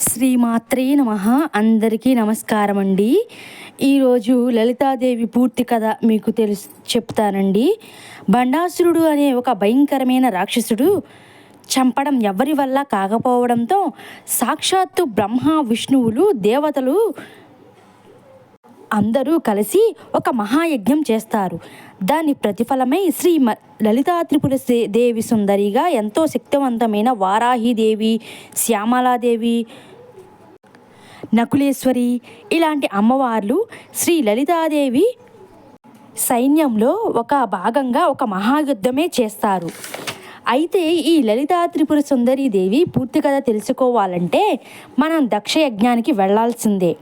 శ్రీమాత్రే నమ. అందరికీ నమస్కారం అండి ఈరోజు లలితాదేవి పూర్తి కథ మీకు తెలుసు చెప్తానండి. బండాసురుడు అనే ఒక భయంకరమైన రాక్షసుడు చంపడం ఎవరి వల్ల కాకపోవడంతో సాక్షాత్తు బ్రహ్మ విష్ణువులు దేవతలు అందరూ కలిసి ఒక మహాయజ్ఞం చేస్తారు. దాని ప్రతిఫలమై శ్రీ మ లలితా త్రిపుర దేవి సుందరిగా ఎంతో శక్తివంతమైన వారాహిదేవి శ్యామలాదేవి నకులేశ్వరి ఇలాంటి అమ్మవార్లు శ్రీ లలితాదేవి సైన్యంలో ఒక భాగంగా ఒక మహాయుద్ధమే చేస్తారు. అయితే ఈ లలితా త్రిపుర దేవి పూర్తి కథ తెలుసుకోవాలంటే మనం దక్ష యజ్ఞానికి వెళ్ళాల్సిందే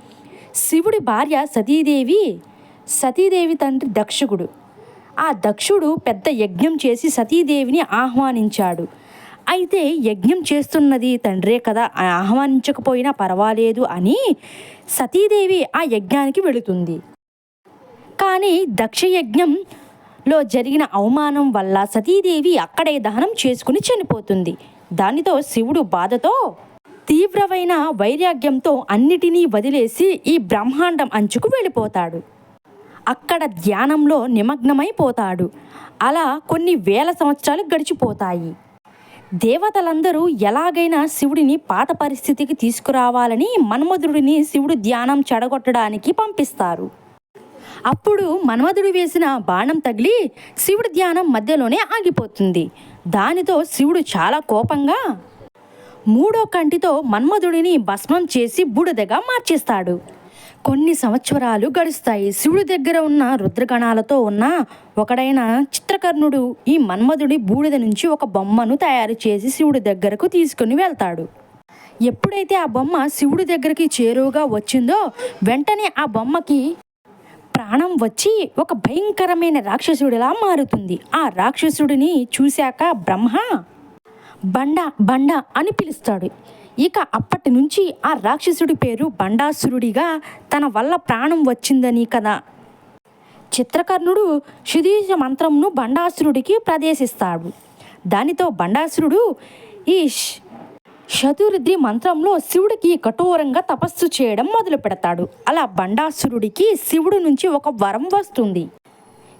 శివుడి భార్య సతీదేవి సతీదేవి తండ్రి దక్షుడు. ఆ దక్షుడు పెద్ద యజ్ఞం చేసి సతీదేవిని ఆహ్వానించాడు. అయితే యజ్ఞం చేస్తున్నది తండ్రే కదా ఆహ్వానించకపోయినా పర్వాలేదు అని సతీదేవి ఆ యజ్ఞానికి వెళుతుంది. కానీ దక్షయజ్ఞంలో జరిగిన అవమానం వల్ల సతీదేవి అక్కడే దహనం చేసుకుని చనిపోతుంది. దానితో శివుడు బాధతో తీవ్రమైన వైరాగ్యంతో అన్నిటినీ వదిలేసి ఈ బ్రహ్మాండం అంచుకు వెళ్ళిపోతాడు. అక్కడ ధ్యానంలో నిమగ్నమైపోతాడు. అలా కొన్ని వేల సంవత్సరాలు గడిచిపోతాయి. దేవతలందరూ ఎలాగైనా శివుడిని పాత పరిస్థితికి తీసుకురావాలని మన్మధుడిని శివుడు ధ్యానం చెడగొట్టడానికి పంపిస్తారు. అప్పుడు మన్మధుడు వేసిన బాణం తగిలి శివుడి ధ్యానం మధ్యలోనే ఆగిపోతుంది. దానితో శివుడు చాలా కోపంగా మూడో కంటితో మన్మధుడిని భస్మం చేసి బూడిదగా మార్చేస్తాడు. కొన్ని సంవత్సరాలు గడుస్తాయి. శివుడి దగ్గర ఉన్న రుద్రగణాలతో ఉన్న ఒకడైన చిత్రకర్ణుడు ఈ మన్మధుడి బూడిద నుంచి ఒక బొమ్మను తయారు చేసి శివుడి దగ్గరకు తీసుకుని వెళ్తాడు. ఎప్పుడైతే ఆ బొమ్మ శివుడి దగ్గరికి చేరువుగా వచ్చిందో వెంటనే ఆ బొమ్మకి ప్రాణం వచ్చి ఒక భయంకరమైన రాక్షసుడిలా మారుతుంది. ఆ రాక్షసుడిని చూశాక బ్రహ్మ బండ బండ అని పిలుస్తాడు. ఇక అప్పటి నుంచి ఆ రాక్షసుడి పేరు బండాసురుడిగా తన వల్ల ప్రాణం వచ్చిందని కదా. చిత్రకర్ణుడు సుధీష మంత్రంను బండాసురుడికి ప్రదేశిస్తాడు. దానితో బండాసురుడు ఈ శతురుద్రి మంత్రంలో శివుడికి కఠోరంగా తపస్సు చేయడం మొదలు పెడతాడు. అలా బండాసురుడికి శివుడు నుంచి ఒక వరం వస్తుంది.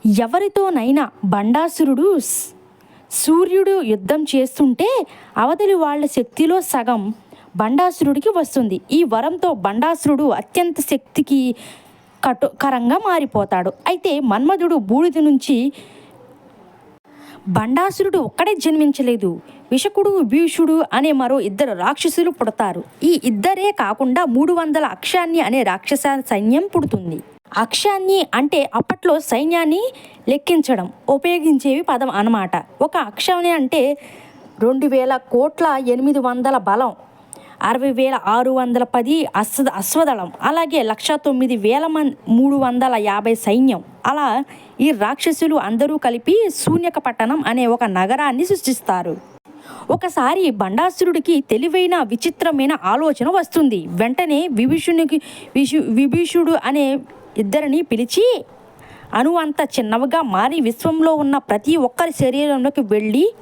ఎవరితోనైనా బండాసురుడు సూర్యుడు యుద్ధం చేస్తుంటే అవతలి వాళ్ళ శక్తిలో సగం బండాసురుడికి వస్తుంది. ఈ వరంతో బండాసురుడు అత్యంత శక్తికి కటుకరంగా మారిపోతాడు. అయితే మన్మధుడు బూడిద నుంచి బండాసురుడు ఒక్కడే జన్మించలేదు. విషకుడు భీషుడు అనే మరో ఇద్దరు రాక్షసులు పుడతారు. ఈ ఇద్దరే కాకుండా మూడు వందల అక్షాన్ని అనే రాక్షస సైన్యం పుడుతుంది. అక్షాన్ని అంటే అప్పట్లో సైన్యాన్ని లెక్కించడం ఉపయోగించేవి పదం అన్నమాట. ఒక అక్షాన్ని అంటే రెండు వేల కోట్ల ఎనిమిది వందల బలం. అరవై వేల ఆరు వందల పది అశ్వ అశ్వదళం అలాగే లక్ష తొమ్మిది వేల మంది మూడు వందల యాభై సైన్యం. అలా ఈ రాక్షసులు అందరూ కలిపి శూన్యక పట్టణం అనే ఒక నగరాన్ని సృష్టిస్తారు. ఒకసారి బండాసురుడికి తెలివైన విచిత్రమైన ఆలోచన వస్తుంది. వెంటనే విభీషునికి విషు విభీషుడు అనే ఇద్దరిని పిలిచి అణు అంత చిన్నవిగా మారి విశ్వంలో ఉన్న ప్రతి ఒక్కరి శరీరంలోకి వెళ్ళి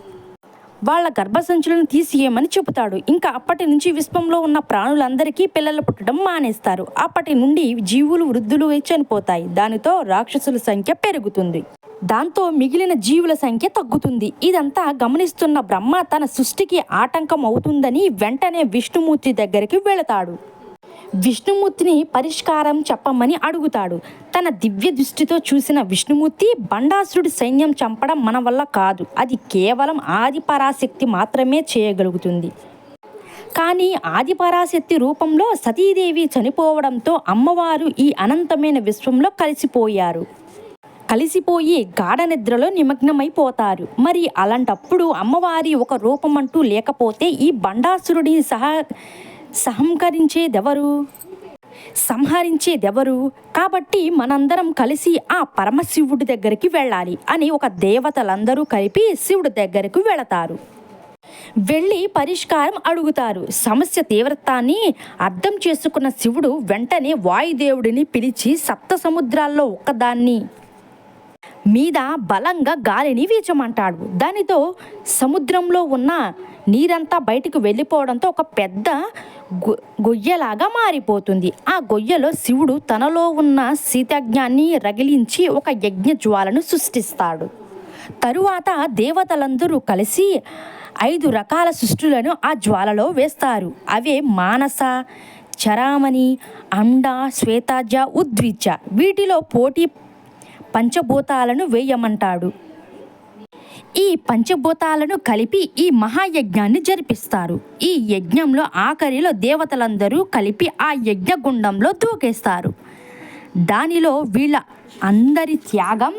వాళ్ళ గర్భసంచులను తీసివేయమని చెబుతాడు. ఇంకా అప్పటి నుంచి విశ్వంలో ఉన్న ప్రాణులందరికీ పిల్లలు పుట్టడం మానేస్తారు. అప్పటి నుండి జీవులు వృద్ధులు చనిపోతాయి? దానితో రాక్షసుల సంఖ్య పెరుగుతుంది. దాంతో మిగిలిన జీవుల సంఖ్య తగ్గుతుంది. ఇదంతా గమనిస్తున్న బ్రహ్మ తన సృష్టికి ఆటంకం అవుతుందని వెంటనే విష్ణుమూర్తి దగ్గరికి వెళతాడు. విష్ణుమూర్తిని పరిష్కారం చెప్పమని అడుగుతాడు. తన దివ్య దృష్టితో చూసిన విష్ణుమూర్తి బండాసురుడి సైన్యం చంపడం మన వల్ల కాదు. అది కేవలం ఆదిపరాశక్తి మాత్రమే చేయగలుగుతుంది. కానీ ఆదిపరాశక్తి రూపంలో సతీదేవి చనిపోవడంతో అమ్మవారు ఈ అనంతమైన విశ్వంలో కలిసిపోయారు. కలిసిపోయి గాఢ నిద్రలో నిమగ్నమైపోతారు. మరి అలాంటప్పుడు అమ్మవారి ఒక రూపం అంటూ లేకపోతే ఈ బండాసురుడిని సహా సహంకరించేదెవరు? సంహరించేదెవరు? కాబట్టి మనందరం కలిసి ఆ పరమశివుడి దగ్గరికి వెళ్ళాలి అని ఒక దేవతలందరూ కలిపి శివుడి దగ్గరకు వెళతారు. వెళ్ళి పరిష్కారం అడుగుతారు. సమస్య తీవ్రతాన్ని అర్థం చేసుకున్న శివుడు వెంటనే వాయుదేవుడిని పిలిచి సప్త సముద్రాల్లో ఒక్కదాన్ని మీద బలంగా గాలిని వీచమంటాడు. దానితో సముద్రంలో ఉన్న నీరంతా బయటకు వెళ్ళిపోవడంతో ఒక పెద్ద గొయ్యలాగా మారిపోతుంది. ఆ గొయ్యలో శివుడు తనలో ఉన్న శీతజ్ఞాన్ని రగిలించి ఒక యజ్ఞ జ్వాలను సృష్టిస్తాడు. తరువాత దేవతలందరూ కలిసి ఐదు రకాల సృష్టులను ఆ జ్వాలలో వేస్తారు. అవే మానస చరామణి అండ శ్వేతాజ ఉద్విజ వీటిలో పోటీ పంచభూతాలను వేయమంటాడు. ఈ పంచభూతాలను కలిపి ఈ మహాయజ్ఞాన్ని జరిపిస్తారు. ఈ యజ్ఞంలో ఆఖరిలో దేవతలందరూ కలిపి ఆ యజ్ఞగుండంలో దూకేస్తారు. దానిలో వీళ్ళ అందరి త్యాగం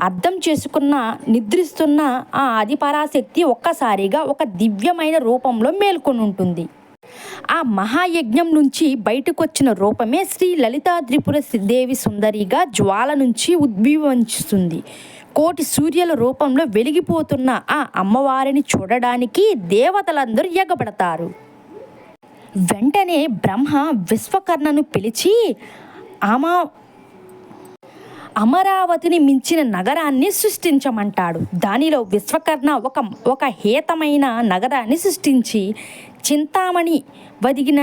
అర్థం చేసుకున్న నిద్రిస్తున్న ఆ ఆదిపరాశక్తి ఒక్కసారిగా ఒక దివ్యమైన రూపంలో మేల్కొని ఉంటుంది ఆ మహాయజ్ఞం నుంచి బయటకు వచ్చిన రూపమే శ్రీ లలితా త్రిపుర దేవి సుందరిగా జ్వాల నుంచి ఉద్భవించుతుంది. కోటి సూర్యుల రూపంలో వెలిగిపోతున్న ఆ అమ్మవారిని చూడడానికి దేవతలందరూ ఎగబడతారు. వెంటనే బ్రహ్మ విశ్వకర్ణను పిలిచి అమా అమరావతిని మించిన నగరాన్ని సృష్టించమంటాడు. దానిలో విశ్వకర్ణ ఒక ఒక హేతమైన నగరాన్ని సృష్టించి చింతామణి వదిగిన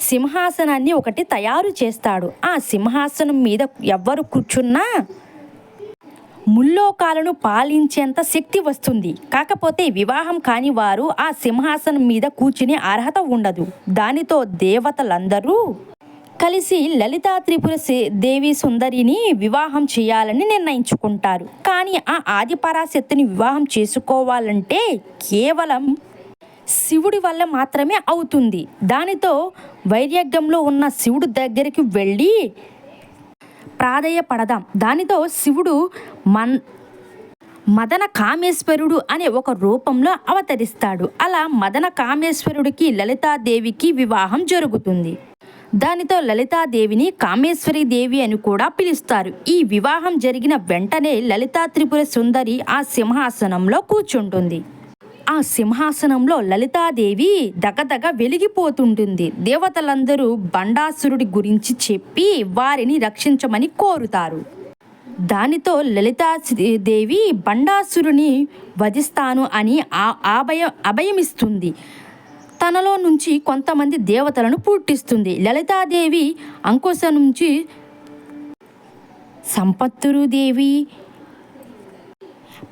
సింహాసనాన్ని ఒకటి తయారు చేస్తాడు. ఆ సింహాసనం మీద ఎవ్వరు కూర్చున్నా ముల్లోకాలను పాలించేంత శక్తి వస్తుంది. కాకపోతే వివాహం కాని వారు ఆ సింహాసనం మీద కూర్చునే అర్హత ఉండదు. దానితో దేవతలందరూ కలిసి లలితా త్రిపుర దేవి సుందరిని వివాహం చేయాలని నిర్ణయించుకుంటారు. కానీ ఆ ఆదిపరాశక్తిని వివాహం చేసుకోవాలంటే కేవలం శివుడి వల్ల మాత్రమే అవుతుంది. దానితో వైరాగ్యంలో ఉన్న శివుడి దగ్గరికి వెళ్ళి ప్రాధేయపడదాం. దానితో శివుడు మన్ మదన కామేశ్వరుడు అనే ఒక రూపంలో అవతరిస్తాడు. అలా మదన కామేశ్వరుడికి లలితాదేవికి వివాహం జరుగుతుంది. దానితో లలితాదేవిని కామేశ్వరి దేవి అని కూడా పిలుస్తారు. ఈ వివాహం జరిగిన వెంటనే లలితా త్రిపుర సుందరి ఆ సింహాసనంలో కూర్చుంటుంది. ఆ సింహాసనంలో లలితాదేవి దగదగ వెలిగిపోతుంటుంది. దేవతలందరూ బండాసురుడి గురించి చెప్పి వారిని రక్షించమని కోరుతారు. దానితో లలితాదేవి బండాసురుని వధిస్తాను అని ఆ అభయ అభయమిస్తుంది. తనలో నుంచి కొంతమంది దేవతలను పుట్టిస్తుంది. లలితాదేవి అంకుశ నుంచి సంపత్తురుదేవి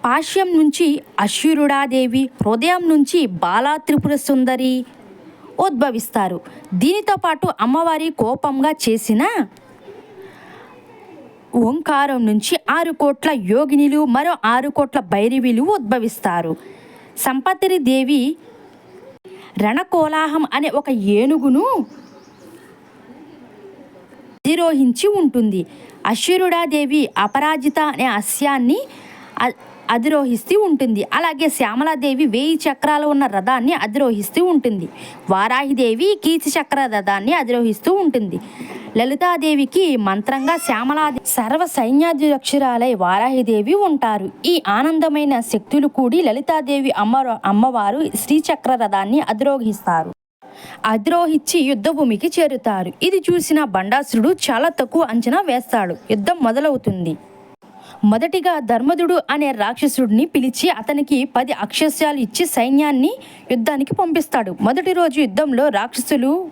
పాశ్యం నుంచి అశ్వరుడాదేవి హృదయం నుంచి బాలా త్రిపుర సుందరి ఉద్భవిస్తారు. దీనితో పాటు అమ్మవారి కోపంగా చేసిన ఓంకారం నుంచి ఆరు కోట్ల యోగినిలు మరో ఆరు కోట్ల భైరవిలు ఉద్భవిస్తారు. సంపత్తిరి దేవి రణకోలాహం అనే ఒక ఏనుగును అధిరోహించి ఉంటుంది. అశ్వరుడాదేవి అపరాజిత అనే అస్యాన్ని అధిరోహిస్తూ ఉంటుంది. అలాగే శ్యామలాదేవి వేయి చక్రాలు ఉన్న రథాన్ని అధిరోహిస్తూ ఉంటుంది. వారాహిదేవి కీర్తి చక్ర రథాన్ని అధిరోహిస్తూ ఉంటుంది. లలితాదేవికి మంత్రంగా శ్యామలాది సర్వ సైన్యాధ్యక్షురాలై వారాహిదేవి ఉంటారు. ఈ ఆనందమైన శక్తులు కూడి లలితాదేవి అమ్మ అమ్మవారు శ్రీచక్ర రథాన్ని అధిరోహిస్తారు. అధిరోహించి యుద్ధభూమికి చేరుతారు. ఇది చూసిన బండాసురుడు చాలా తక్కువ అంచనా వేస్తాడు. యుద్ధం మొదలవుతుంది. మొదటిగా ధర్మదుడు అనే రాక్షసుడిని పిలిచి అతనికి పది అక్షస్యాలు ఇచ్చి సైన్యాన్ని యుద్ధానికి పంపిస్తాడు. మొదటి రోజు యుద్ధంలో రాక్షసులు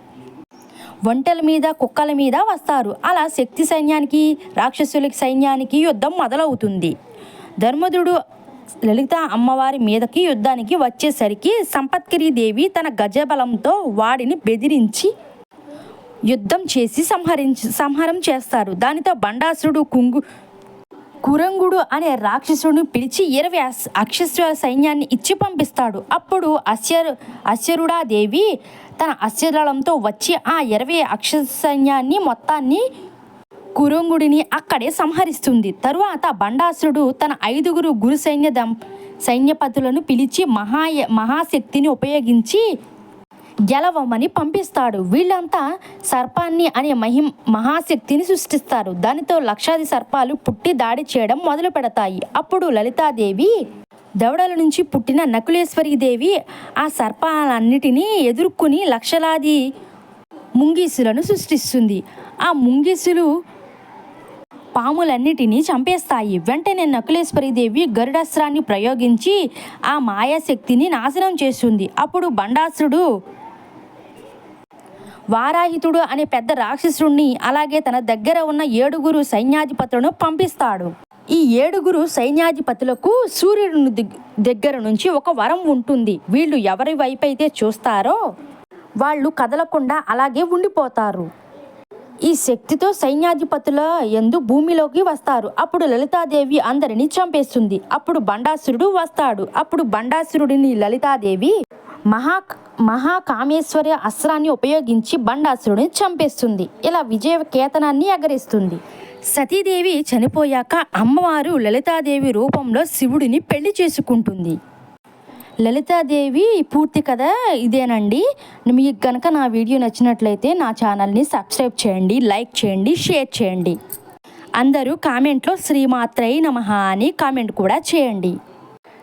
ఒంటెల మీద కుక్కల మీద వస్తారు. అలా శక్తి సైన్యానికి రాక్షసులకి సైన్యానికి యుద్ధం మొదలవుతుంది. ధర్మదుడు లలిత అమ్మవారి మీదకి యుద్ధానికి వచ్చేసరికి సంపత్కిరి దేవి తన గజబలంతో వాడిని బెదిరించి యుద్ధం చేసి సంహరించి సంహారం చేస్తారు. దానితో బండాసురుడు కుంగు కురంగుడు అనే రాక్షసుడిని పిలిచి ఇరవై అస్- అక్షస్వ సైన్యాన్ని ఇచ్చి పంపిస్తాడు. అప్పుడు అశ్వరు దేవి తన అశ్వదళంతో వచ్చి ఆ ఇరవై అక్ష సైన్యాన్ని మొత్తాన్ని కురంగుడిని అక్కడే సంహరిస్తుంది. తరువాత బండాసురుడు తన ఐదుగురు గురు సైన్య దం సైన్యపతులను పిలిచి మహా మహాశక్తిని ఉపయోగించి గెలవమని పంపిస్తాడు. వీళ్ళంతా సర్పాన్ని అనే మహిం మహాశక్తిని సృష్టిస్తారు. దానితో లక్షాది సర్పాలు పుట్టి దాడి చేయడం మొదలు పెడతాయి. అప్పుడు లలితాదేవి దవడల నుంచి పుట్టిన నకులేశ్వరి దేవి ఆ సర్పాలన్నిటినీ ఎదుర్కొని లక్షలాది ముంగీసులను సృష్టిస్తుంది. ఆ ముంగీసులు పాములన్నిటినీ చంపేస్తాయి. వెంటనే నకులేశ్వరి దేవి గరుడాస్త్రాన్ని ప్రయోగించి ఆ మాయాశక్తిని నాశనం చేస్తుంది. అప్పుడు బండాసురుడు వారాహితుడు అనే పెద్ద రాక్షసుడిని అలాగే తన దగ్గర ఉన్న ఏడుగురు సైన్యాధిపతులను పంపిస్తాడు. ఈ ఏడుగురు సైన్యాధిపతులకు సూర్యుడి దగ్గర నుంచి ఒక వరం ఉంటుంది. వీళ్ళు ఎవరి వైపు అయితే చూస్తారో వాళ్ళు కదలకుండా అలాగే ఉండిపోతారు. ఈ శక్తితో సైన్యాధిపతుల ఎందు భూమిలోకి వస్తారు. అప్పుడు లలితాదేవి అందరిని చంపేస్తుంది. అప్పుడు బండాసురుడు వస్తాడు. అప్పుడు బండాసురుడిని లలితాదేవి మహా మహాకామేశ్వరి అస్త్రాన్ని ఉపయోగించి బండాసురుడిని చంపేస్తుంది. ఇలా విజయ కేతనాన్ని ఎగరేస్తుంది. సతీదేవి చనిపోయాక అమ్మవారు లలితాదేవి రూపంలో శివుడిని పెళ్ళి చేసుకుంటుంది. లలితాదేవి పూర్తి కథ ఇదేనండి. మీకు కనుక నా వీడియో నచ్చినట్లయితే నా ఛానల్ని సబ్స్క్రైబ్ చేయండి లైక్ చేయండి షేర్ చేయండి. అందరూ కామెంట్లో శ్రీమాత్రై నమ అని కామెంట్ కూడా చేయండి.